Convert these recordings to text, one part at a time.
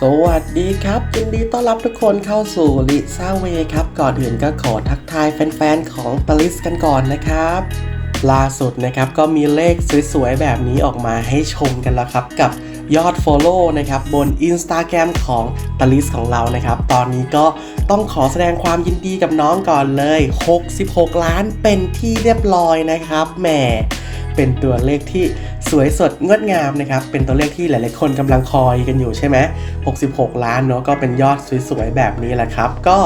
สวัสดีครับยินดีต้อนรับทุกคนเข้าสู่ลิซ่าเวครับ ก่อนอื่นก็ขอทักทายแฟนๆ ของปริสกันก่อนนะครับ ล่าสุดนะครับก็มีเลขสวยๆ แบบนี้ออกมาให้ชมกันแล้วครับกับยอด Follow นะครับบน Instagram ของปริสของเรานะครับ ตอนนี้ก็ต้องขอแสดงความยินดีกับน้องก่อนเลย 66 ล้านเป็นที่เรียบร้อยนะครับแหมเป็นตัวเลขที่ สวยสดงดงามนะครับ เป็นตัวเลขที่หลาย ๆ คนกำลังคอยกันอยู่ใช่ไหม66 ล้านเนาะก็เป็นยอดสวย ๆ แบบนี้แหละครับ ก็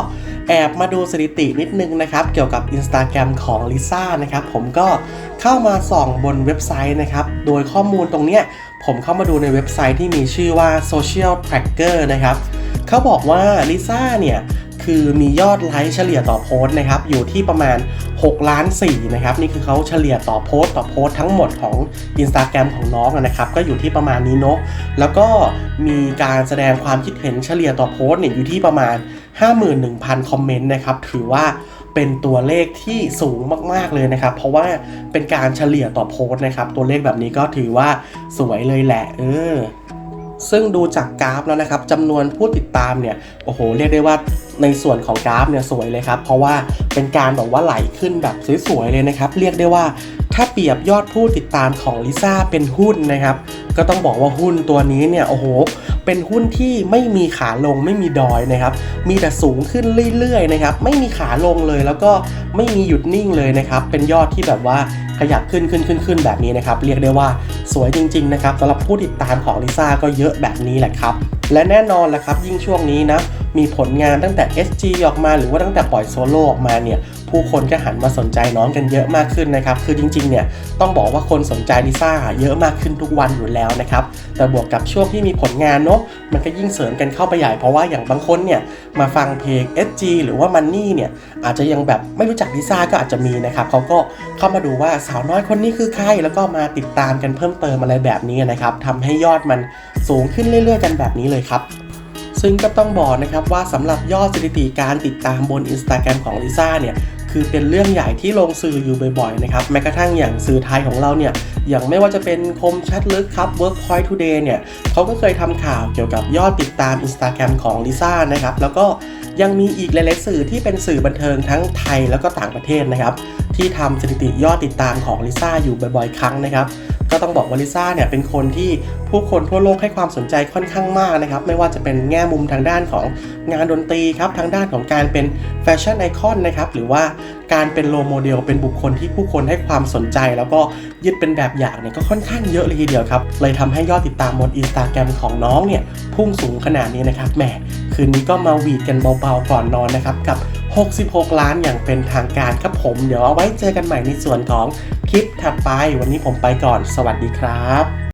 แอบมาดูสถิตินิดนึงนะครับ เกี่ยวกับ Instagram ของลิซ่านะครับ ผมก็เข้ามาส่องบนเว็บไซต์นะครับ โดยข้อมูลตรงเนี้ยผมเข้ามาดูในเว็บไซต์ที่มีชื่อว่า Social Tracker นะครับเขาบอกว่าลิซ่าเนี่ย คือมียอดไลค์เฉลี่ยต่อโพสต์นะครับอยู่ที่ประมาณ 6 ล้าน4นะครับนี่คือเขาเฉลี่ยต่อโพสต์ต่อโพสต์ทั้งหมดของ Instagram ของน้องนะครับก็อยู่ที่ประมาณนี้เนาะแล้วก็มีการแสดงความคิดเห็นเฉลี่ยต่อโพสต์เนี่ยอยู่ที่ประมาณ 51,000 คอมเมนต์นะครับถือว่าเป็นตัวเลขที่สูงมาก ๆ เลยนะครับ เพราะว่าเป็นการเฉลี่ยต่อโพสต์นะครับ ตัวเลขแบบนี้ก็ถือว่าสวยเลยแหละ เออ ซึ่งดูจากกราฟแล้วนะครับจำนวนผู้ติดตามเนี่ยโอ้โหเรียกได้ว่าในส่วนของกราฟเนี่ยสวยเลยครับเพราะว่าเป็นการแบบว่าไหลขึ้นแบบสวยๆเลยนะครับ เรียกได้ว่าถ้าเปรียบยอดผู้ติดตามของลิซ่าเป็นหุ้นนะครับ ก็ต้องบอกว่าหุ้นตัวนี้เนี่ยโอ้โห เป็นหุ้นที่ไม่มีขาลงไม่มีดอยนะครับ มีแต่สูงขึ้นเรื่อยๆนะครับ ไม่มีขาลงเลยแล้วก็ไม่มีหยุดนิ่งเลยนะครับ เป็นยอดที่แบบว่าขยับขึ้นขึ้นขึ้นขึ้นแบบนี้นะครับ เรียกได้ว่าสวยจริง ๆ นะครับสำหรับผู้ติดตามของลิซ่าก็เยอะแบบนี้แหละครับ และแน่นอนแหละครับยิ่งช่วงนี้นะ มีผลงานตั้งแต่ SG ออกมาหรือว่าตั้งแต่ปล่อยโซโล่ออกมาเนี่ยผู้คนก็หันมาสนใจน้องกันเยอะมากขึ้นนะครับ คือจริงๆ เนี่ยต้องบอกว่าคนสนใจลิซ่าเยอะมากขึ้นทุกวันอยู่แล้วนะครับ แต่บวกกับช่วงที่มีผลงานเนาะ มันก็ยิ่งเสริมกันเข้าไปใหญ่ เพราะว่าอย่างบางคนเนี่ยมาฟังเพลง SG หรือว่ามันนี่เนี่ยอาจจะยังแบบไม่รู้จักลิซ่าก็อาจจะมีนะครับเขาก็เข้ามาดูว่าสาวน้อยคนนี้คือใคร แล้วก็มาติดตามกันเพิ่มเติมอะไรแบบนี้นะครับทำให้ยอดมันสูงขึ้นเรื่อย ๆ กันแบบนี้เลยครับ ซึ่งก็ต้องบอกนะครับว่าสำหรับยอดสถิติการติดตามบน Instagram ของลิซ่าเนี่ยคือเป็นเรื่องใหญ่ที่ลงสื่ออยู่บ่อยๆนะครับแม้กระทั่งอย่างสื่อไทยของเราเนี่ยอย่างไม่ว่าจะเป็นคมชัดลึกครับ Workpoint Today เนี่ยเขาก็เคยทำข่าวเกี่ยวกับยอดติดตาม Instagram ของลิซ่านะครับแล้วก็ยังมีอีกหลายๆสื่อที่เป็นสื่อบันเทิงทั้งไทยแล้วก็ต่างประเทศนะครับที่ทำสถิติยอดติดตามของลิซ่าอยู่บ่อยๆ ครั้งนะครับ ก็ต้องบอกว่าลิซ่าเนี่ยเป็นคนที่ผู้คนทั่วโลกให้ความสนใจค่อนข้างมากนะครับ ไม่ว่าจะเป็นแง่มุมทางด้านของงานดนตรีครับ ทางด้านของการเป็นแฟชั่นไอคอนนะครับ หรือว่าการเป็นโลโมเดล เป็นบุคคลที่ผู้คนให้ความสนใจ แล้วก็ยึดเป็นแบบอย่างเนี่ยก็ค่อนข้างเยอะเลยทีเดียวครับ เลยทำให้ยอดติดตามบนอินสตาแกรมของน้องเนี่ยพุ่งสูงขนาดนี้นะครับแหมคืนนี้ก็มาวีดกันเบาๆก่อนนอนนะครับกับ 66 ล้านอย่างเป็นทางการครับผม เดี๋ยวเอาไว้เจอกันใหม่ในส่วนของคลิปถัดไป วันนี้ผมไปก่อน สวัสดีครับ